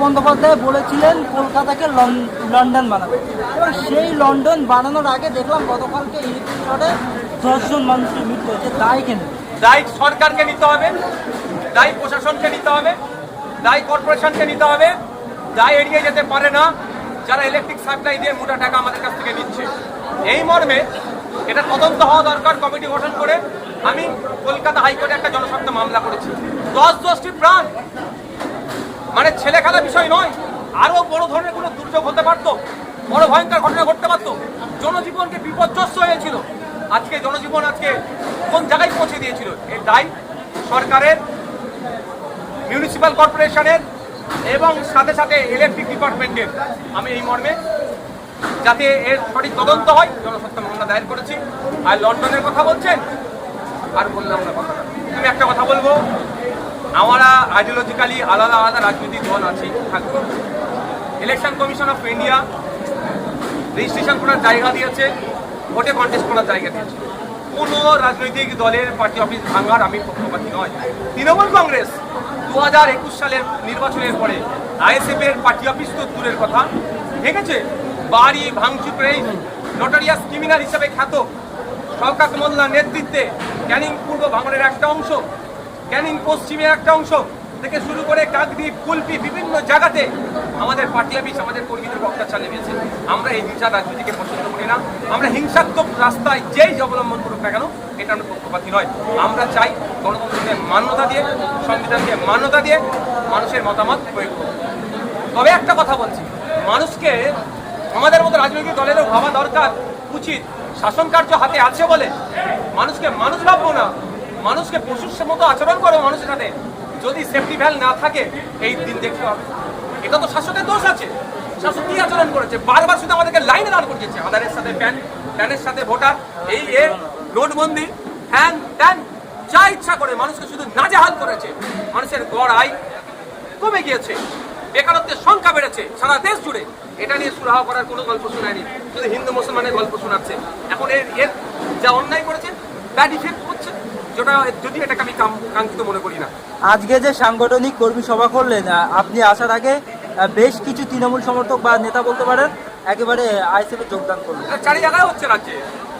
বন্দ্যোপাধ্যায় বলেছিলেন কলকাতাকে loan- London বানাবে এবং সেই লন্ডন বানানোর আগে দেখলাম গতকালকে ইলেকট্রিক দশজন মানুষের মৃত্যু হয়েছে। দায় কেন দায়ী সরকারকে নিতে হবে, দায় প্রশাসনকে নিতে হবে, দায় কর্পোরেশনকে নিতে হবে। দায় এড়িয়ে যেতে পারে না, যারা ইলেকট্রিক সাপ্লাই দিয়ে মোটা টাকা আমাদের কাছ থেকে নিচ্ছে। এই মর্মে এটা তদন্ত হওয়া দরকার কমিটি গঠন করে। আমি কলকাতা হাইকোর্টে একটা জনস্বার্থ মামলা করেছি। দশ দশটি প্রাণ মানে ছেলে খেলা বিষয় নয়, আরও বড় ধরনের কোনো দুর্যোগ হতে পারতো, বড় ভয়ঙ্কর ঘটনা ঘটতে পারতো। জনজীবনকে বিপর্যস্ত হয়েছিল। আজকে জনজীবন আজকে কোন জায়গায় পৌঁছে দিয়েছিল? এর দায় সরকারের মিউনিসিপ্যাল কর্পোরেশনের এবং সাথে সাথে ইলেকট্রিক ডিপার্টমেন্টের আমি এই মর্মে যাতে এর সঠিক তদন্ত হয় জনস্বার্থ মামলা দায়ের করেছি। আর লন্ডনের কথা বলছেন? আর বললাম না কথাটা। আমি একটা কথা বলব আমরা আইডিওলজিক্যালি আলাদা আলাদা রাজনৈতিক দল আছে, থাকবে। Election commission of India registration করার জায়গা দিয়েছে, ভোটে কন্টেস্ট করার জায়গা দিয়েছে। কোনো রাজনৈতিক দলের পার্টি অফিস ভাঙার আমি পক্ষপাতি নয়। তৃণমূল কংগ্রেস দু হাজার একুশ সালের নির্বাচনের পরে আইএসএফ এর পার্টি অফিস তো দূরের কথা, ভেঙেছে। বাড়ি ভাঙচুর নটারিয়াস ক্রিমিনাল হিসাবে খ্যাত শওকাত মোল্লার নেতৃত্বে ক্যানিং পূর্ব ভাঙনের একটা অংশ। ক্যানিং পশ্চিমে একটা অংশ থেকে শুরু করে কাকদ্বীপ, কুলপি বিভিন্ন জায়গাতে আমাদের পার্টি অফিস, আমাদের কর্মীদের অত্যাচার নেমেছে। আমরা এই হিংসার রাজনীতিকে পছন্দ করি না। আমরা হিংসাত্মক রাস্তায় যেই অবলম্বন করুক না কেন, এটা আমরা পক্ষপাতী নয়। আমরা চাই গণতন্ত্রকে মান্যতা দিয়ে, সংবিধানকে মান্যতা দিয়ে মানুষের মতামত প্রয়োগ তবে একটা কথা বলছি, মানুষকে আমাদের মতো রাজনৈতিক দলেরও ভাবা দরকার, উচিত। শাসন কার্য হাতে আছে বলে মানুষকে মানুষ ভাববো না। মানুষকে পশুর মতো আচরণ করে মানুষের সাথে। যদি সেফটি ভ্যাল না থাকে, এই দিন দেখতে হবে। এটা তো শাসকের দোষ আছে। শাসক কি আচরণ করেছে? বারবার শুধু আমাদেরকে লাইনে দাঁড় করিয়েছে। আধারের সাথে প্যান, প্যানের সাথে ভোটার, এই এ, নোটবন্দি, হ্যান ত্যান, যা ইচ্ছা করে মানুষকে শুধু নাজেহাল করেছে। মানুষের গড় আয় কমে গিয়েছে। বেকারত্বের সংখ্যা বেড়েছে সারা দেশ জুড়ে। এটা নিয়ে সুরাহা করার কোনো গল্প শোনায়নি। শুধু হিন্দু মুসলমানের গল্প শোনাচ্ছে। এখন এর এর যা অন্যায় করেছে ব্যাড ইফেক্ট যেটা যদি এটাকে আমি কাঙ্ক্ষিত মনে করি না। আজকে যে সাংগঠনিক কর্মী সভা করলেন আপনি আসার আগে বেশ কিছু তৃণমূল সমর্থক বা নেতা বলতে পারেন একেবারে আইসিএফে যোগদান করলেন। চারি জায়গায় হচ্ছে রাজ্যে।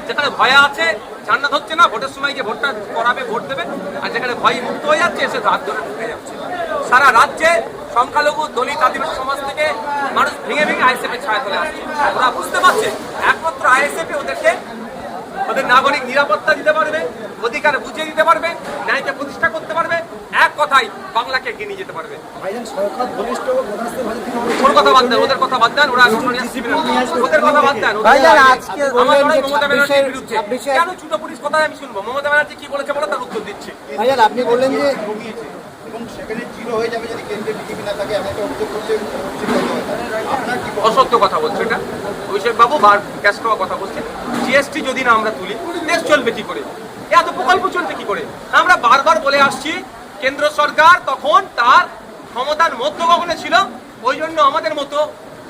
যেখানে ভয় আছে জান্নাত হচ্ছে না ভোটের সময় গিয়ে ভোটটা করাবে ভোট দেবে আর যেখানে ভয় মুক্ত হয়ে যাচ্ছে এসে হাত ধরে ঢুকে যাচ্ছে। সারা রাজ্যে সংখ্যালঘু দলিত আদিবাসী সমাজ থেকে মানুষ ভেঙে ভেঙে আইএসএফ এর ছায়া চলে আসছে। ওরা বুঝতে পারছে একমাত্র আইএসএফ ওদেরকে ওদের নাগরিক নিরাপত্তা দিতে পারবে অধিকার বুঝিয়ে দিতে পারবে ন্যায়কে প্রতিষ্ঠা করতে পারবে এক কথাই বাংলাকে এগিয়ে নিয়ে যেতে পারবে। ওর কথা বাদ দেন ওদের কথা বাদ দেন ওরা ওদের কথা বাদ দেন মমতা ব্যানার্জির বিরুদ্ধে। কেন ছোট পুলিশ? কথাই আমি শুনব? মমতা ব্যানার্জি কি বলেছে বলো তার উত্তর দিচ্ছে। আপনি বললেন যে এবং সেখানে জিরো হয়ে যাবে যদি কেন্দ্রে বিজেপি না থাকে এমন অভিযোগ করছে অসত্য কথা বলছে এটা। অভিষেক বাবু বার ক্যাশ খাওয়া কথা বলছে জিএসটি যদি না আমরা তুলি, দেশ চলবে কি করে? এত প্রকল্প চলবে কি করে? আমরা বারবার বলে আসছি, কেন্দ্র সরকার তখন তার ক্ষমতার মধ্যগগনে ছিল? ওই জন্য আমাদের মতো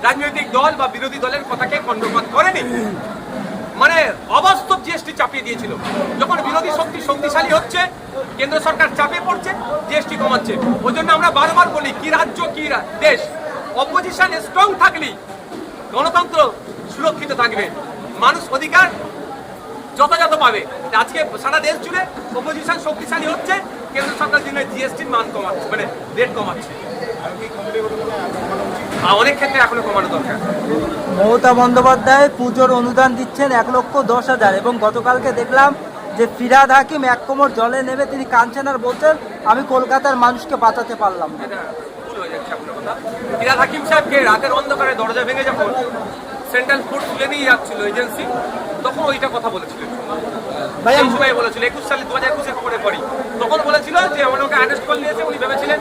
রাজনৈতিক দল বা বিরোধী দলের কথাকে কর্ণপাত করেনি। মানে অবাস্তব জিএসটি চাপিয়ে দিয়েছিল। যখন বিরোধী শক্তি শক্তিশালী হচ্ছে কেন্দ্র সরকার চাপে পড়ছে, জিএসটি কমাচ্ছে। ওই জন্য আমরা বারবার বলি, কি রাজ্য, কি দেশ। অপোজিশন স্ট্রং থাকলেই গণতন্ত্র সুরক্ষিত থাকবে। মানুষ অধিকার যথাযথ পাবে। আজকে সারা দেশ জুড়ে অপোজিশন শক্তিশালী হচ্ছে, কেন্দ্র সরকার জন্য জিএসটির মান কমাচ্ছে মানে রেট কমাচ্ছে। অনেক ক্ষেত্রে এখনও কমানো দরকার। মমতা বন্দ্যোপাধ্যায় পুজোর অনুদান দিচ্ছেন এক লক্ষ দশ হাজার, এবং গতকালকে দেখলাম যে ফিরাদ হাকিম এক কোমর জলে নেমে তিনি কাঁদছেন আর বলছেন আমি কলকাতার মানুষকে বাঁচাতে পারলাম হয়ে ফিরাদ হাকিম সাহেবকে রাতের অন্ধকারে দরজা ভেঙে যখন সেন্ট্রাল ফুড তুলে নিয়ে যাচ্ছিল এজেন্সি তখন ওইটা কথা সময় বলেছিল একুশ সালে দু হাজার খবরে পড়ি। তখন বলেছিল যে আমার ওকে অ্যারেস্ট করে নিয়েছে উনি ভেবেছিলেন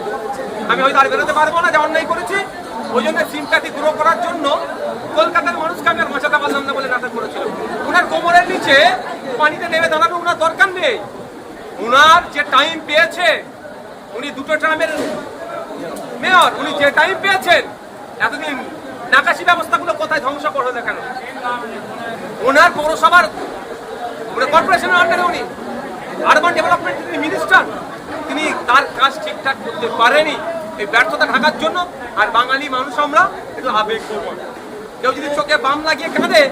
আমি হয়তো আর বেরোতে পারব না যে অন্যায় করেছি। ওই জন্য সিমটাকে গ্রো করার জন্য কলকাতার মানুষকে আমি আর বাঁচাতে পারলাম না বলে নাটক করেছিল। ওনার কোমরের নিচে পানিতে নেমে দাঁড়ানো ওনার দরকার নেই। ওনার যে টাইম পেয়েছে, উনি দুটো ট্রামের মেয়র উনি যে টাইম পেয়েছেন, এতদিন নাকাশি ব্যবস্থাগুলো কোথায় ধ্বংস করল কেন? ওনার পৌরসভার মানে কর্পোরেশনের আন্ডারে উনি আরবান ডেভেলপমেন্ট তিনি মিনিস্টার তিনি তার কাজ ঠিকঠাক করতে পারেনি। এই ব্যর্থতা ঢাকার জন্য, আর বাঙালি মানুষ আমরা একটু আবেগ প্রবণ কেউ যদি চোখে বাম লাগিয়ে কাঁদে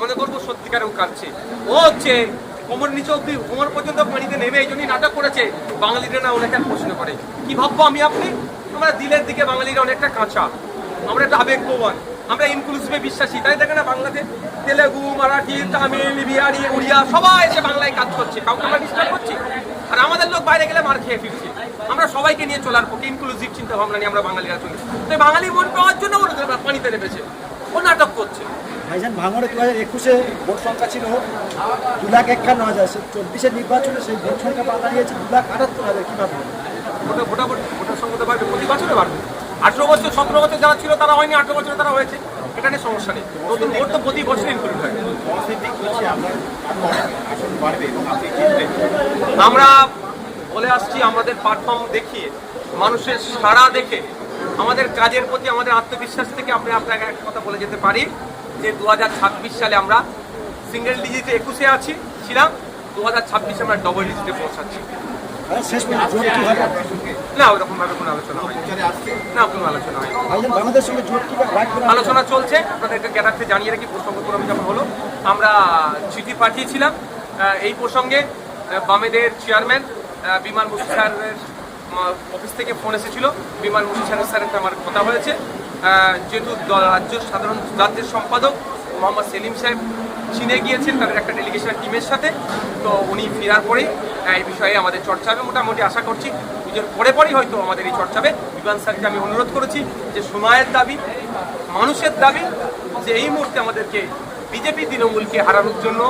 মনে করব সত্যিকারেও কাঁদছে। ও হচ্ছে কোমর নিচে অব্দি কোমর পর্যন্ত পানিতে নেমে এই জন্যই নাটক করেছে। বাঙালিরা না অনেকটা প্রশ্ন করে। কি ভাববো আমি আপনি? আমরা দিলের দিকে বাঙালিরা অনেকটা কাঁচা। আমরা একটা আবেগপ্রবণ আমরা ইনক্লুসিভে বিশ্বাসী। তাই দেখে না, বাংলাতে তেলেগু, মারাঠি, তামিল, বিহারি, উড়িয়া, সবাই এসে বাংলায় কাজ করছে। কাউকে আমরা ডিস্টার্ব করছি? আর আমাদের লোক বাইরে গেলে মার খেয়ে ফিরছি। আমরা সবাইকে নিয়ে চলার পক্ষে ইনক্লুসিভ চিন্তা ভাবনা নিয়ে আমরা বাঙালিরা চলি। তো এই বাঙালি মন পাওয়ার জন্য পানিতে নেমেছে। ও নাটক করছে? ভাইজান ভাঙড়ে দু হাজার একুশে ভোট সংখ্যা ছিল দু লাখ একান্ন হাজার। সে চব্বিশের নির্বাচনে সেই ভোট সংখ্যা দাঁড়িয়েছে দু লাখ আটাত্তর হাজার। কী ভাববেন ভোটা ভোটাভুটি ভোটার সংখ্যা বাড়বে। প্রতি বছরে বাড়বে। আঠেরো বছর সতেরো বছর যারা ছিল তারা হয়নি আঠেরো বছরে তারা হয়েছে। এটা নিয়ে সমস্যা নেই। নতুন ভোট তো প্রতি বছর ইনক্লুড হয়। আমরা বলে আসছি আমাদের প্ল্যাটফর্ম দেখিয়ে মানুষের সাড়া দেখে আমাদের কাজের প্রতি আমাদের আত্মবিশ্বাস থেকে আমরা আপনাকে একটা কথা বলে যেতে পারি যে দু হাজার ছাব্বিশ সালে আমরা সিঙ্গেল ডিজিটে একুশে আছি ছিলাম। দু হাজার ছাব্বিশে আমরা ডবল ডিজিটে পৌঁছাচ্ছি। হবে? না ওরকম ভাবে কোনো আলোচনা হয় না কোনো আলোচনা হয় আলোচনা চলছে। আপনাদেরকে জ্ঞাতার্থে জানিয়ে রাখি প্রসঙ্গ ক্রমে যখন হলো আমরা চিঠি পাঠিয়েছিলাম এই প্রসঙ্গে বামেদের চেয়ারম্যান বিমান স্যারের আহ, অফিস থেকে ফোন এসেছিল বিমান মুশি স্যারের আমার কথা হয়েছে। যেহেতু রাজ্য সাধারণ রাজ্যের সম্পাদক মোহাম্মদ সেলিম সাহেব চীনে গিয়েছেন তাদের একটা ডেলিগেশন টিমের সাথে তো উনি ফেরার পরেই আহ, এই বিষয়ে আমাদের চর্চা হবে। মোটামুটি আশা করছি পুজোর পরে পরেই হয়তো আমাদের এই চর্চা হবে। বিমান স্যারকে আমি অনুরোধ করেছি যে সময়ের দাবি মানুষের দাবি যে এই মুহূর্তে আমাদেরকে বিজেপি তৃণমূলকে হারানোর জন্য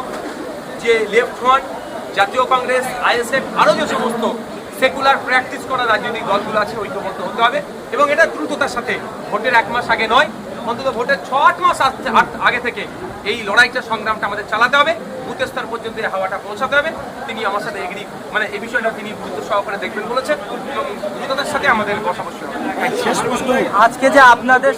যে লেফট ফ্রন্ট জাতীয় কংগ্রেস আইএসএফ আরও যে সমস্ত সেকুলার প্র্যাকটিস করা রাজনৈতিক দলগুলো আছে ঐক্যবদ্ধ হতে হবে এবং এটা দ্রুততার সাথে। ভোটের এক মাস আগে নয় অন্তত ভোটের ছ আট মাস আগ- থেকে এই লড়াইটা সংগ্রামটা আমাদের চালাতে হবে। বুথ স্তর পর্যন্ত এই হাওয়াটা পৌঁছাতে হবে। তিনি আমার সাথে এগ্রি মানে এই বিষয়টা তিনি গুরুত্ব সহকারে দেখবেন বলেছেন এবং দ্রুততার সাথে আমাদের বসা বসতে হবে শেষ প্রশ্ন। আজকে যে আপনাদের